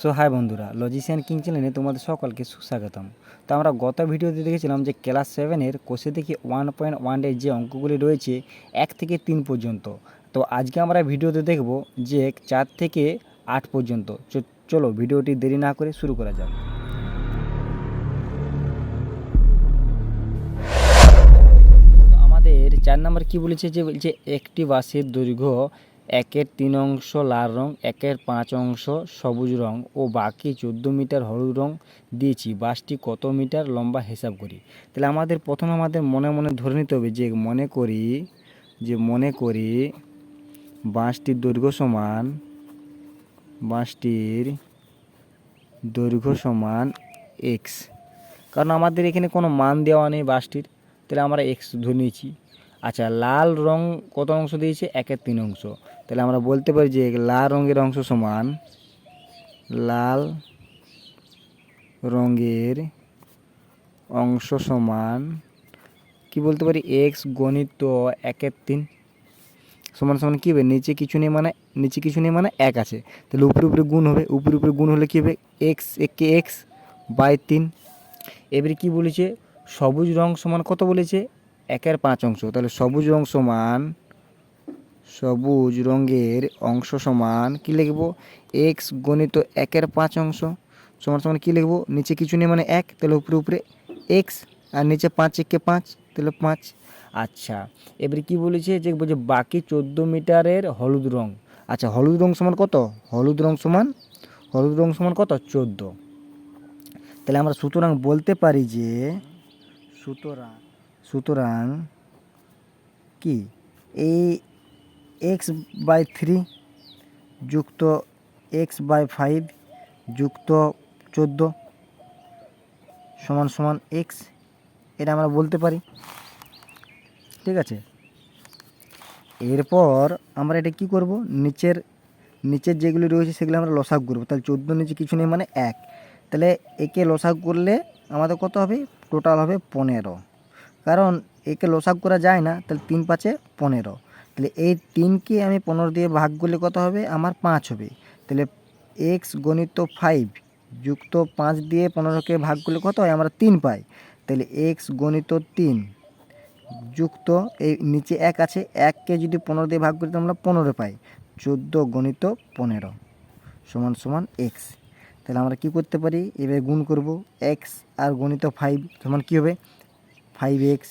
So high বন্ধুরা, লজিশিয়ান king চ্যানেলে তোমাদের সকলকে সুস্বাগতম। তো আমরা গত ভিডিওতে দেখেছিলাম যে ক্লাস সেভেনের কোষে থেকে ওয়ান পয়েন্ট ওয়ান ওয়ানের যে অঙ্কগুলি রয়েছে, এক থেকে তিন পর্যন্ত। তো আজকে আমরা ভিডিওতে দেখব যে চার থেকে আট পর্যন্ত। চলো ভিডিওটি দেরি না করে শুরু করা যাক। আমাদের চার নম্বর কি বলেছে যে বলছে, একটি বাসের দৈর্ঘ্য একের তিন অংশ লাল রং, একের পাঁচ অংশ সবুজ রং ও বাকি চোদ্দ মিটার হলুদ রং দিয়েছি। বাসটি কত মিটার লম্বা হিসাব করি। তাহলে আমাদের প্রথমে আমাদের মনে মনে ধরে নিতে হবে যে মনে করি, যে মনে করি বাঁশটির দৈর্ঘ্য সমান বাঁশটির দৈর্ঘ্য সমান এক্স কারণ আমাদের এখানে কোনো মান দেওয়া নেই বাসটির। তাহলে আমরা এক্স ধরে নিয়েছি। আচ্ছা লাল রং কত অংশ দিয়েছে? একের তিন অংশ। তাহলে আমরা বলতে পারি যে লাল রঙের অংশ সমান লাল রঙের অংশ সমান কি বলতে পারি? এক্স গণিত একের তিন। সমান সমান কী হবে? নিচে কিছু নেই মানে নিচে কিছু নেই মানে এক আছে। তাহলে উপরে উপরে গুণ হবে। উপরে উপরে গুণ হলে কী হবে? এক্স একে এক্স বাই তিন। এবারে কী বলেছে? সবুজ রং সমান কত বলেছে? একের পাঁচ অংশ। তাহলে সবুজ রং সমান সবুজ রঙের অংশ সমান কি লিখব? এক্স গণিত একের পাঁচ অংশ। সমান সমান কী লিখব? নিচে কিছু নেই মানে এক, তাহলে উপরে উপরে এক্স আর নিচে পাঁচ, একে পাঁচ, তাহলে পাঁচ। আচ্ছা এবারে কি বলেছে? যে বলছে বাকি চোদ্দ মিটারের হলুদ রং। আচ্ছা হলুদ রং সমান কত? হলুদ রং সমান, হলুদ রং সমান কত? চোদ্দ। তাহলে আমরা সুতরাং বলতে পারি যে সুতরাং সুতরাং কি? এই এক্স বাই থ্রি যুক্ত এক্স বাই ফাইভ যুক্ত চোদ্দ সমান সমান এক্স। এটা আমরা বলতে পারি। ঠিক আছে? এরপর আমরা এটা কি করব? নিচের নিচের যেগুলি রয়েছে সেগুলো আমরা লসাগ করব। তাহলে চোদ্দ নিচে কিছু নেই মানে এক। তাহলে একে লসাগ করলে আমাদের কত হবে? টোটাল হবে পনেরো। কারণ একে লসাগ করা যায় না, তাহলে তিন পাঁচে পনেরো। তাহলে এই তিনকে আমি পনেরো দিয়ে ভাগ করলে কত হবে? আমার পাঁচ হবে। তাহলে এক্স গণিত ফাইভ যুক্ত পাঁচ দিয়ে পনেরোকে ভাগ করলে কত হয়? আমরা তিন পাই। তাহলে এক্স গণিত তিন যুক্ত এই নিচে এক আছে, এককে যদি পনেরো দিয়ে ভাগ করি তো আমরা পনেরো পাই। চোদ্দ গণিত পনেরো সমান সমান এক্স তাহলে আমরা কি করতে পারি? এবার গুণ করব এক্স আর গণিত ফাইভ সমান কী হবে? ফাইভ এক্স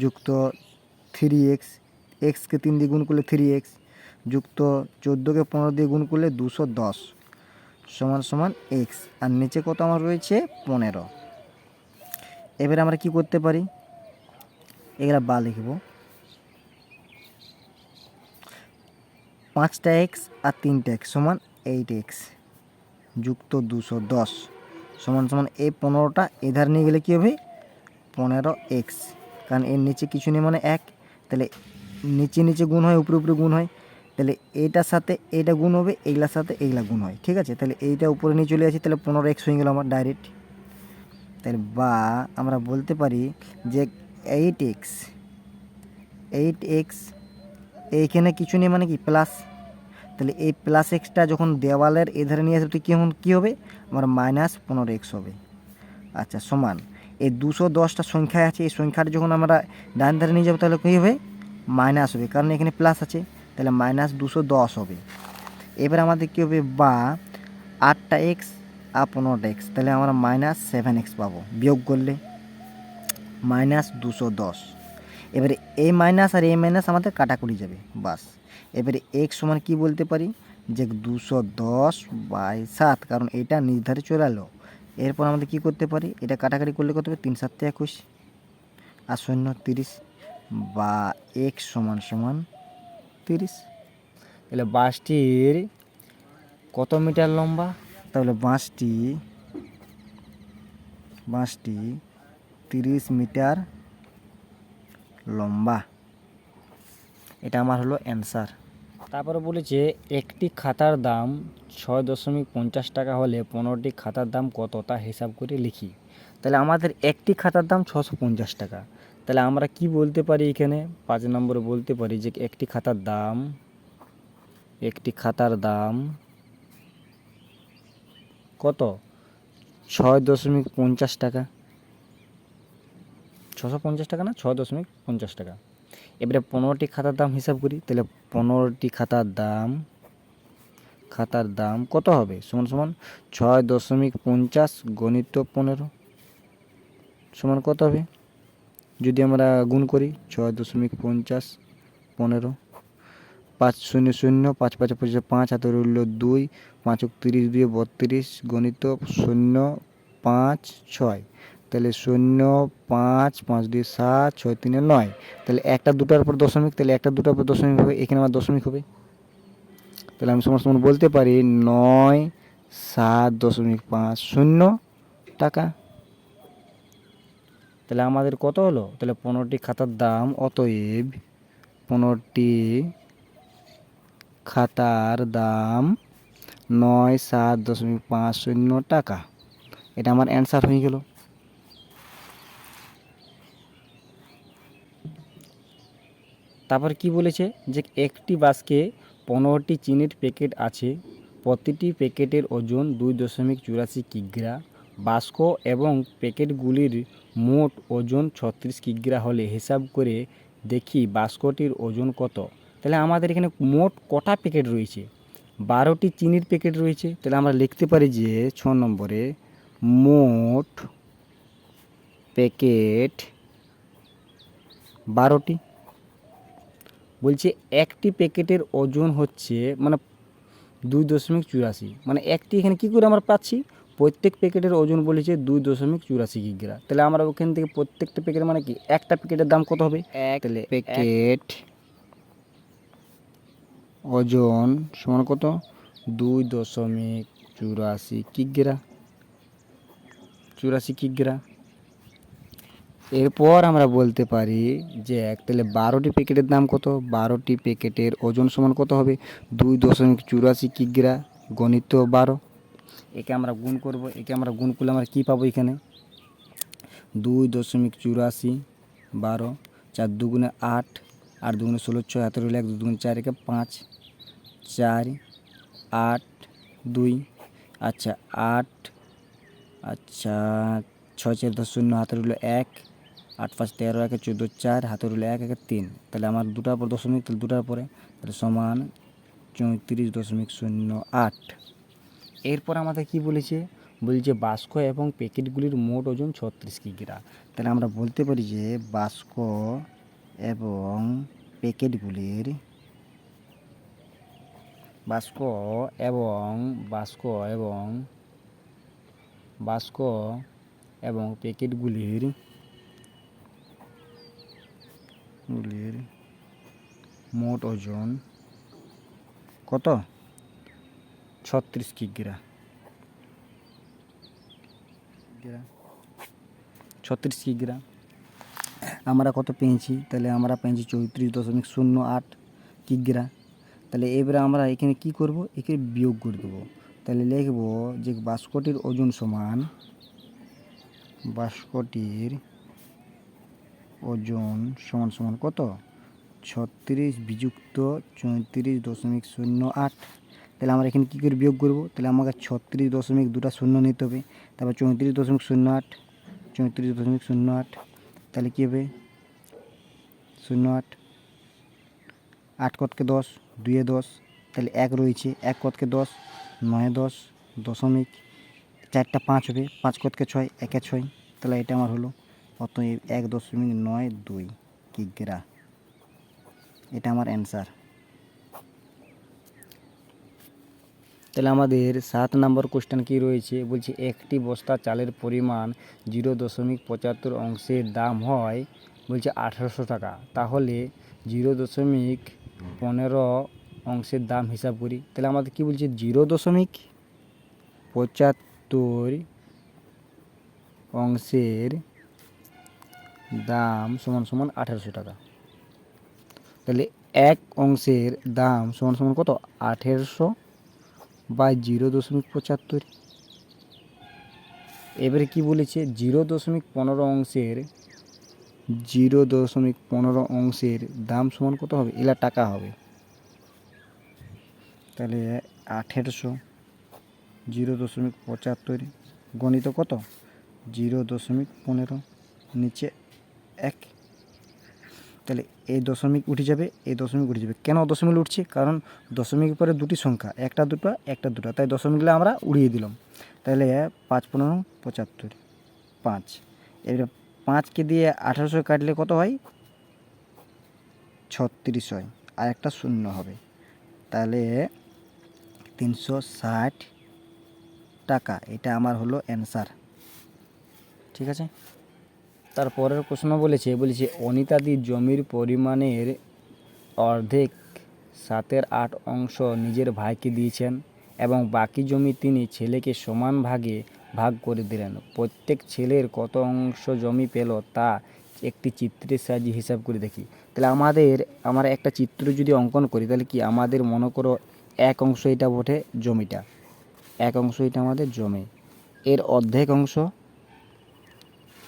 যুক্ত থ্রি এক্স এক্সকে তিন দিয়ে গুণ করলে থ্রি এক্স, যুক্ত চোদ্দোকে পনেরো দিয়ে গুণ করলে দুশো দশ, সমান সমান এক্স। আর নিচে কত আমার রয়েছে? পনেরো। এবার আমরা কি করতে পারি? এগুলা বা লিখব। পাঁচটা এক্স আর তিনটা এক্স সমান এইট এক্স, যুক্ত দুশো দশ, সমান সমান এই পনেরোটা। এধার নিয়ে গেলে কী হবে? পনেরো এক্স। কারণ এর নিচে কিছু নেই মানে এক, তাহলে নিচে নিচে গুণ হয়, উপরে উপরে গুণ হয়, তাহলে এইটার সাথে এইটা গুণ হবে, এইগুলার সাথে এইগুলা গুণ হয়, ঠিক আছে? তাহলে এইটা উপরে নিয়ে চলে আসি, তাহলে পনেরো এক্স হয়ে গেল আমার ডাইরেক্ট তাহলে বা আমরা বলতে পারি যে এইট এক্স এইট এক্স এইখানে কিছু নেই মানে কি? প্লাস তাহলে এই প্লাস এক্সটা যখন দেওয়ালের এধারে নিয়ে আসবে তো কী হবে? আমার মাইনাস পনেরো এক্স হবে। আচ্ছা সমান। এই দুশো দশটা সংখ্যায় আছে, এই সংখ্যাটা যখন আমরা ডান ধারে নিয়ে যাব, তাহলে কী হবে? মাইনাস হবে। কারণ এখানে প্লাস আছে, তাহলে মাইনাস দুশো দশ হবে। এবার আমাদের কী হবে? বা আটটা এক্স আর পনেরোটা এক্স তাহলে আমরা মাইনাস সেভেন এক্স পাবো। বিয়োগ করলে মাইনাস দুশো দশ। এবারে এই মাইনাস আর এই মাইনাস আমাদের কাটাকুটি যাবে, বাস। এবারে এক্স সমান কি বলতে পারি? যে দুশো দশ বাই সাত, কারণ এটা নির্ধারে চলে এলো। এরপর আমাদের কি করতে পারি? এটা কাটাকাটি করলে কত হবে? তিন সাতটা একুশ, আর শূন্য তিরিশ। বা এক্স সমান সমান তিরিশ। তাহলে বাসটির কত মিটার লম্বা? তাহলে বাঁশটি বাঁশটি তিরিশ মিটার লম্বা। এটা আমার হলো অ্যান্সার। তারপরে বলেছে, একটি খাতার দাম ছয় দশমিক পঞ্চাশ টাকা হলে পনেরোটি খাতার দাম কত তা হিসাব করে লিখি। তাহলে আমাদের একটি খাতার দাম ছশো পঞ্চাশ টাকা। তাহলে আমরা কি বলতে পারি এখানে? পাঁচ নম্বরে বলতে পারি যে একটি খাতার দাম, একটি খাতার দাম কত? ছয় দশমিক পঞ্চাশ টাকা। ছশো পঞ্চাশ টাকা না? ছয় দশমিক পঞ্চাশ টাকা। এবারে পনেরোটি খাতার দাম হিসাব করি, তাহলে পনেরোটি খাতার দাম খাতার দাম কত হবে? সমান সমান ছয় দশমিক পঞ্চাশ গণিত পনেরো। সমান কত হবে? যদি আমরা গুণ করি ছয় দশমিক পঞ্চাশ পনেরো, পাঁচ শূন্য শূন্য, পাঁচ পাঁচ পঁচিশ পাঁচ হাতে রইল দুই, পাঁচ তিরিশ দুই বত্রিশ, গণিত শূন্য পাঁচ ছয়। তাহলে শূন্য পাঁচ পাঁচ দুই সাত, ছয় তিনে নয়। তাহলে একটা দুটার পর দশমিক, তাহলে একটা দুটার পর দশমিক হবে, এখানে আমার দশমিক হবে। তাহলে আমি সমস্ত বলতে পারি নয়, সাত দশমিক পাঁচ শূন্য টাকা। তাহলে আমাদের কত হলো? তাহলে পনেরোটি খাতার দাম অতএব পনেরোটি খাতার দাম নয় সাত দশমিক পাঁচ শূন্য টাকা। এটা আমার অ্যান্সার হয়ে গেল। তারপর কি বলেছে? যে একটি বাস্কে পনেরোটি চিনির প্যাকেট আছে, প্রতিটি প্যাকেটের ওজন দুই দশমিক চুরাশি কিগ্রা। বাস্ক এবং প্যাকেটগুলির মোট ওজন ছত্রিশ কিগ্রা হলে হিসাব করে দেখি বাস্কটির ওজন কত। তাহলে আমাদের এখানে মোট কটা প্যাকেট রয়েছে? বারোটি চিনির প্যাকেট রয়েছে। তাহলে আমরা লিখতে পারি যে ছ নম্বরে মোট প্যাকেট বারোটি। বলছে একটি প্যাকেটের ওজন হচ্ছে মানে দুই দশমিক চুরাশি। মানে একটি এখানে কী করে আমরা পাচ্ছি? প্রত্যেক প্যাকেটের ওজন বলেছে দুই দশমিক চুরাশি কিগ্রা তাহলে আমরা ওখান থেকে প্রত্যেকটা প্যাকেট মানে কি? একটা প্যাকেটের দাম কত হবে? এক তাহলে প্যাকেট ওজন সমান কত? দুই দশমিক চুরাশি কিগ্রা। চুরাশি কিগ্রা। এরপর আমরা বলতে পারি যে এক তাহলে বারোটি প্যাকেটের দাম কত? বারোটি প্যাকেটের ওজন সমান কত হবে? দুই দশমিক চুরাশি কিগ্রা গণিত বারো। একে আমরা গুণ করব, একে আমরা গুণ করলে আমরা কী পাবো এখানে? দুই দশমিক চুরাশি, বারো, চার দুগুণে আট আট দুগুণে ষোলো, ছয় হাতে রইল এক দুগুণে চার, একে পাঁচ, চার, আট, দুই আচ্ছা আট আচ্ছা ছয়, চার, দশ, শূন্য হাতে রইল এক, আট, পাঁচ, তেরো, একে চোদ্দ, চার হাতে রইল এক, একে তিন। তাহলে আমার দুটার পর দশমিক, তাহলে দুটার পরে তাহলে সমান চৌত্রিশ দশমিক শূন্য আট। এরপর আমাদের কি বলেছে? বলছে বাস্ক এবং প্যাকেটগুলির মোট ওজন ছত্রিশ কিগ্রা। তাহলে আমরা বলতে পারি যে বাস্ক এবং প্যাকেটগুলির বাস্ক এবং বাস্ক এবং বাস্ক এবং প্যাকেটগুলির গুলির মোট ওজন কত? ছত্রিশ কিগ্রা ছত্রিশ কিগ্রা আমরা কত পেয়েছি? তাহলে আমরা পেয়েছি চৌত্রিশ দশমিক শূন্য আট কিগ্রা তাহলে এবারে আমরা এখানে কি করব? একে বিয়োগ করে দেবো। তাহলে লিখব যে বাস্কটির ওজন সমান বাস্কটির ওজন সমান সমান কত? ছত্রিশ বিযুক্ত চৌত্রিশ দশমিক শূন্য আট। তাহলে আমরা এখানে কী করে বিয়োগ করব? তাহলে আমাকে ছত্রিশ দশমিক দুটা শূন্য নিতে হবে। তারপর চৌত্রিশ দশমিক শূন্য আট, চৌত্রিশ দশমিক শূন্য আট, তাহলে কী হবে? শূন্য আট আট কতকে দশ? দুয়ে দশ। তাহলে এক রয়েছে, এক কতকে দশ? নয় দশ দশমিক, চারটা পাঁচ হবে, পাঁচ কতকে ছয়? একে ছয়। তাহলে এটা আমার হলো। অতএব এক দশমিক নয় দুই কিগ্রা এটা আমার অ্যান্সার। তাহলে আমাদের সাত নম্বর কোশ্চেন কি রয়েছে? বলছে, একটি বস্তা চালের পরিমাণ জিরো দশমিক পঁচাত্তর অংশের দাম হয়, বলছে, আঠারোশো টাকা। তাহলে জিরো দশমিক পনেরো অংশের দাম হিসাব করি। তাহলে আমাদের কি বলছে? জিরো দশমিক পঁচাত্তর অংশের দাম সমান সমান আঠেরোশো টাকা। তাহলে এক অংশের দাম সমান সমান কত? আঠেরোশো বাই জিরো দশমিক পঁচাত্তর। এবারে কি বলেছে? জিরো দশমিক পনেরো অংশের, জিরো দশমিক পনেরো অংশের দাম সমান কত হবে? এলা টাকা হবে। তাহলে আঠেরোশো, জিরো দশমিক পঁচাত্তর, গণিত কত? জিরো দশমিক পনেরো, নিচে এক। তাহলে এই দশমিক উঠে যাবে এই দশমিক উঠে যাবে। কেন দশমিক উঠছে? কারণ দশমিক পরে দুটি সংখ্যা, একটা দুটো একটা দুটো। তাই দশমিকগুলো আমরা উড়িয়ে দিলাম। তাহলে পাঁচ পনেরো, পঁচাত্তর, পাঁচ। এবার পাঁচকে দিয়ে আঠারোশো কাটলে কত হয়? ছত্রিশ হয়। আর একটা শূন্য হবে। তাহলে তিনশো ষাট টাকা। এটা আমার হলো অ্যান্সার ঠিক আছে? তারপরের প্রশ্ন বলেছে বলেছে, অনিতাদি জমির পরিমাণের অর্ধেক সাতের আট অংশ নিজের ভাইকে দিয়েছেন এবং বাকি জমি তিনি ছেলেকে সমান ভাগে ভাগ করে দিলেন। প্রত্যেক ছেলের কত অংশ জমি পেল তা একটি চিত্রের সাহায্যে হিসাব করে দেখি। তাহলে আমাদের, আমরা একটা চিত্র যদি অঙ্কন করি, তাহলে কি আমাদের মনে করো এক অংশ এটা বটে জমিটা? এক অংশ এটা আমাদের জমি। এর অর্ধেক অংশ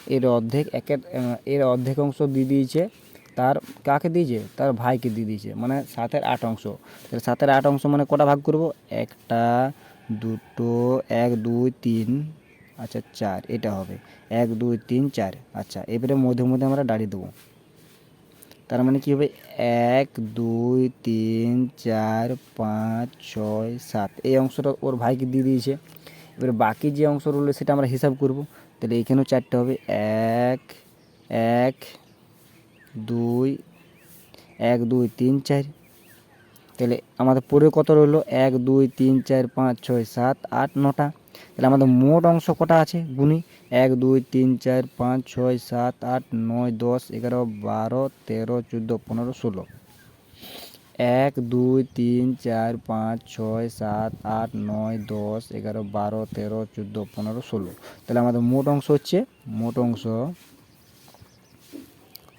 এর অর্ধেক, একের এর অর্ধেক অংশ দিয়ে দিয়েছে, তার কাকে দিয়েছে? তার ভাইকে দিয়ে দিয়েছে মানে সাতের আট অংশ। তাহলে সাতের আট অংশ মানে কটা ভাগ করব? একটা, দুটো, এক, দুই, তিন আচ্ছা চার, এটা হবে। এক, দুই, তিন, চার আচ্ছা এবারে মধ্যে মধ্যে আমরা দাঁড়িয়ে দেবো। তার মানে কী হবে? এক, দুই, তিন, চার, পাঁচ, ছয়, সাত, এই অংশটা ওর ভাইকে দিয়ে দিয়েছে। এবার বাকি যে অংশ রইল সেটা আমরা হিসাব করব। তাহলে এখানেও চারটে হবে। এক এক, দুই এক, দুই, তিন, চার। তাহলে আমাদের পরে কত রইল? এক, দুই, তিন, চার, পাঁচ, ছয়, সাত, আট, নটা। তাহলে আমাদের মোট অংশ কটা আছে? গুনি। এক, দুই, তিন, চার, পাঁচ, ছয়, সাত, আট, নয়, দশ, এগারো, বারো, তেরো, চোদ্দ, পনেরো, ষোলো। এক, দুই, তিন, চার, পাঁচ, ছয়, সাত, আট, নয়, দশ, এগারো, বারো, তেরো, চোদ্দ, পনেরো, ষোলো। তাহলে আমাদের মোট অংশ হচ্ছে, মোট অংশ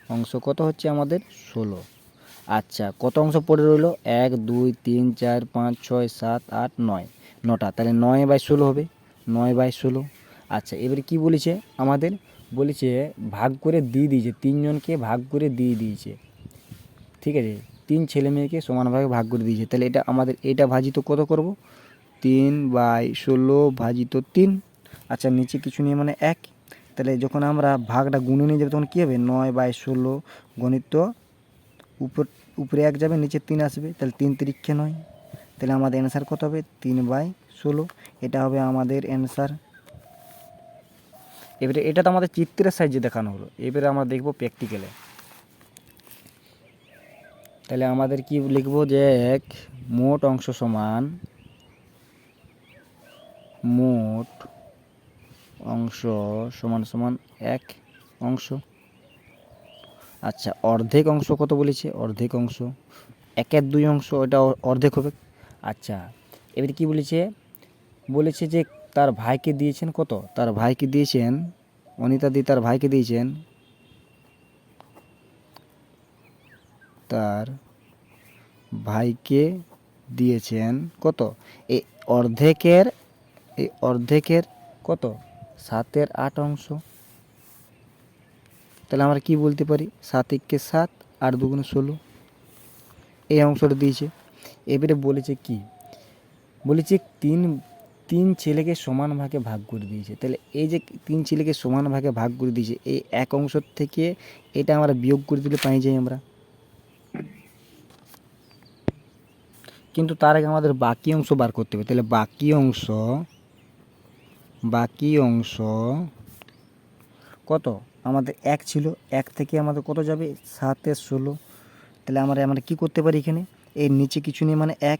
অংশ কত হচ্ছে আমাদের? ষোলো। আচ্ছা কত অংশ পড়ে রইল? এক, দুই, তিন, চার, পাঁচ, ছয়, সাত, আট, নয়। নটা, তাহলে নয় বাই ষোলো হবে। নয় বাই ষোলো। আচ্ছা এবারে কি বলেছে আমাদের? বলেছে ভাগ করে দিয়ে দিয়েছে, তিনজনকে ভাগ করে দিয়ে দিয়েছে। ঠিক আছে? তিন ছেলে মেয়েকে সমানভাবে ভাগ করে দিয়েছে। তাহলে এটা আমাদের, এটা ভাজিত কত করব? তিন বাই ষোলো ভাজিত তিন। আচ্ছা নিচে কিছু নিয়ে মানে এক। তাহলে যখন আমরা ভাগটা গুনে নিয়ে যাবে, তখন কী হবে? নয় বাই ষোলো গণিত উপর, উপরে এক যাবে, নিচে তিন আসবে। তাহলে তিন তিরিক্ষে নয়। তাহলে আমাদের অ্যান্সার কত হবে? তিন বাই ষোলো। এটা হবে আমাদের অ্যান্সার এবারে এটা তো আমাদের চিত্রের সাহায্যে দেখানো হলো। এবারে আমরা দেখব প্র্যাকটিক্যালে তাহলে আমাদের কি লিখব যে এক মোট অংশ সমান মোট অংশ সমান সমান এক অংশ। আচ্ছা অর্ধেক অংশ কত বলেছে? অর্ধেক অংশ। একের দুই অংশ ওটা অর্ধেক হবে। আচ্ছা এবারে কি বলেছে? বলেছে যে তার ভাইকে দিয়েছেন কত? তার ভাইকে দিয়েছেন, অনিতা দি তার ভাইকে দিয়েছেন তার ভাইকে দিয়েছেন কত? এই অর্ধেকের এই অর্ধেকের কত? সাতের আট অংশ। তাহলে আমরা কি বলতে পারি? সাত একে সাত, আট দুগুণে ষোলো। এই অংশটা দিয়েছে। এবারে বলেছে কি? বলেছে তিন তিন ছেলেকে সমান ভাগে ভাগ করে দিয়েছে। তাহলে এই যে তিন ছেলেকে সমান ভাগে ভাগ করে দিয়েছে, এই এক অংশ থেকে এটা আমরা বিয়োগ করে দিলে পাই যাই আমরা। কিন্তু তার আগে আমাদের বাকি অংশ বার করতে হবে। তাহলে বাকি অংশ বাকি অংশ কত? আমাদের এক ছিল, এক থেকে আমাদের কত যাবে? সাতে, ষোলো। তাহলে আমরা আমরা কী করতে পারি এখানে? এর নিচে কিছু নেই মানে এক।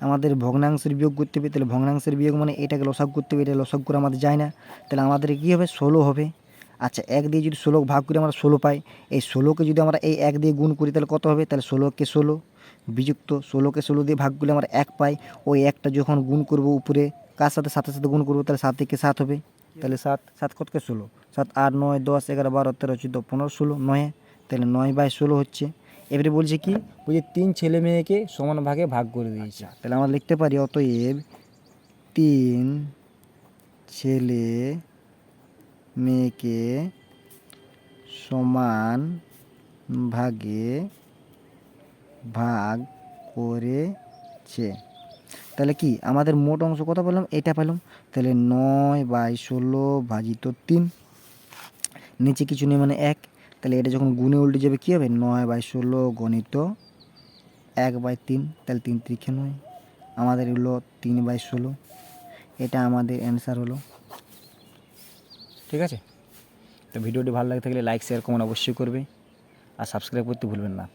আমাদের ভগ্নাংশের বিয়োগ করতে হবে, তাহলে ভগ্নাংশের বিয়োগ মানে এটাকে লসাগ করতে হবে, এটা লসাগ করে আমাদের যায় না। তাহলে আমাদের কী হবে? ষোলো হবে। আচ্ছা এক দিয়ে যদি ষোলো ভাগ করে আমরা ষোলো পাই, এই ষোলোকে যদি আমরা এই এক দিয়ে গুণ করি, তাহলে কত হবে? তাহলে ষোলোকে ষোলো। বিযুক্ত ষোলোকে ষোলো দিয়ে ভাগ করলে আমরা এক পাই, ওই একটা যখন গুণ করব উপরে, কার সাথে সাথে সাথে গুণ করব, তাহলে সাত থেকে সাত হবে। তাহলে সাত সাত কতকে ষোলো? সাত, আট, নয়, দশ, এগারো, বারো, তেরো, চোদ্দ, পনেরো, ষোলো, নয়, তাহলে নয় বাই ষোলো হচ্ছে। এবারে বলছে কি বলছে তিন ছেলে মেয়েকে সমান ভাগে ভাগ করে দিয়েছে। তাহলে আমরা লিখতে পারি, অতএব তিন ছেলে মেয়েকে সমান ভাগে ভাগ করেছে। তাহলে কি? আমাদের মোট অংশ কত পেলাম? এটা পেলাম। তাহলে নয় বাই ষোলো ভাজিত তিন। নিচে কিছু নেই মানে এক। তাহলে এটা যখন গুণে উল্টে যাবে কী হবে? নয় বাই ষোলো গণিত এক বাই তিন। তাহলে তিন তিরিখে নয়। আমাদের হলো তিন বাই ষোলো। এটা আমাদের অ্যান্সার হলো। ঠিক আছে? তো ভিডিওটি ভালো লাগে থাকলে লাইক শেয়ার কমেন্ট অবশ্যই করবে। আর সাবস্ক্রাইব করতে ভুলবেন না।